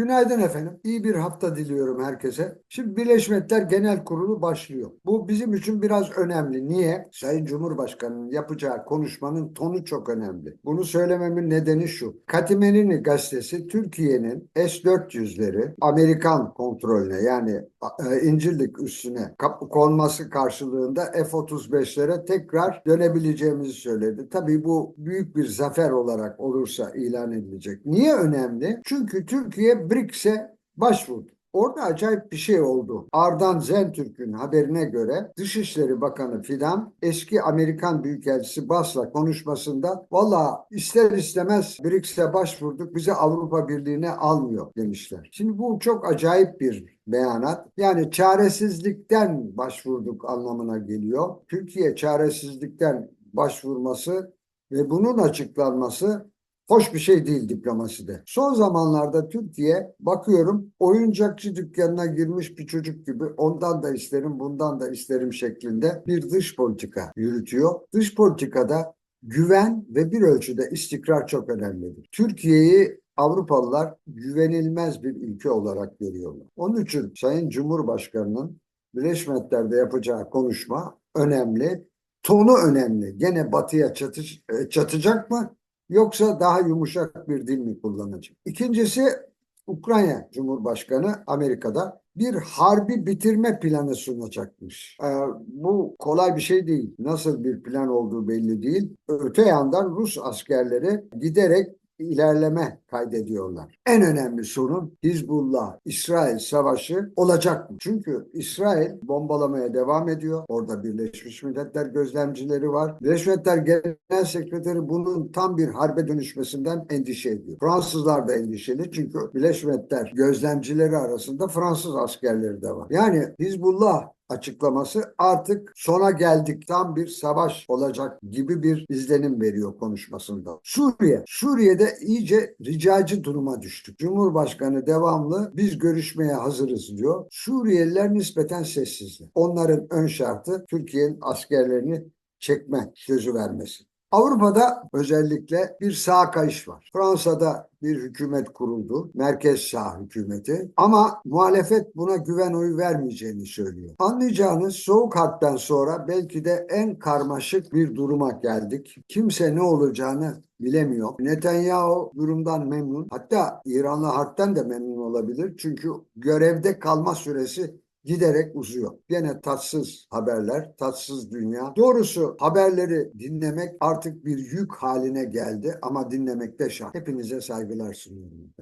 Günaydın efendim. İyi bir hafta diliyorum herkese. Şimdi Birleşmiş Milletler Genel Kurulu başlıyor. Bu bizim için biraz önemli. Niye? Sayın Cumhurbaşkanı'nın yapacağı konuşmanın tonu çok önemli. Bunu söylememin nedeni şu. Katimerini gazetesi Türkiye'nin S-400'leri Amerikan kontrolüne yani e, İncirlik üstüne konması karşılığında F-35'lere tekrar dönebileceğimizi söyledi. Tabii bu büyük bir zafer olarak olursa ilan edilecek. Niye önemli? Çünkü Türkiye BRICS'e başvurdu. Orada acayip bir şey oldu. Ardan Zentürk'ün haberine göre Dışişleri Bakanı Fidan eski Amerikan Büyükelçisi Bas'la konuşmasında valla ister istemez BRICS'e başvurduk bizi Avrupa Birliği'ne almıyor demişler. Şimdi bu çok acayip bir beyanat. Yani çaresizlikten başvurduk anlamına geliyor. Türkiye çaresizlikten başvurması ve bunun açıklanması hoş bir şey değil diplomaside. Son zamanlarda Türkiye bakıyorum oyuncakçı dükkanına girmiş bir çocuk gibi ondan da isterim bundan da isterim şeklinde bir dış politika yürütüyor. Dış politikada güven ve bir ölçüde istikrar çok önemlidir. Türkiye'yi Avrupalılar güvenilmez bir ülke olarak görüyorlar. Onun için Sayın Cumhurbaşkanı'nın Birleşmiş Milletler'de yapacağı konuşma önemli. Tonu önemli. Gene batıya çatış, çatacak mı? Yoksa daha yumuşak bir dil mi kullanacak? İkincisi Ukrayna Cumhurbaşkanı Amerika'da bir harbi bitirme planı sunacakmış. Ee, bu kolay bir şey değil. Nasıl bir plan olduğu belli değil. Öte yandan Rus askerleri giderek ilerleme kaydediyorlar. En önemli sorun Hizbullah-İsrail savaşı olacak mı? Çünkü İsrail bombalamaya devam ediyor. Orada Birleşmiş Milletler gözlemcileri var. Birleşmiş Milletler Genel Sekreteri bunun tam bir harbe dönüşmesinden endişe ediyor. Fransızlar da endişeli çünkü Birleşmiş Milletler gözlemcileri arasında Fransız askerleri de var. Yani Hizbullah açıklaması artık sona geldik tam bir savaş olacak gibi bir izlenim veriyor konuşmasında. Suriye. Suriye'de iyice ricacı duruma düştük. Cumhurbaşkanı devamlı biz görüşmeye hazırız diyor. Suriyeliler nispeten sessizler. Onların ön şartı Türkiye'nin askerlerini çekme sözü vermesi. Avrupa'da özellikle bir sağ kayış var. Fransa'da bir hükümet kuruldu. Merkez sağ hükümeti. Ama muhalefet buna güven oyu vermeyeceğini söylüyor. Anlayacağınız soğuk harpten sonra belki de en karmaşık bir duruma geldik. Kimse ne olacağını bilemiyor. Netanyahu durumdan memnun. Hatta İranlı harpten de memnun olabilir. Çünkü görevde kalma süresi giderek uzuyor. Gene tatsız haberler, tatsız dünya. Doğrusu haberleri dinlemek artık bir yük haline geldi ama dinlemek de şart. Hepinize saygılar sunuyorum.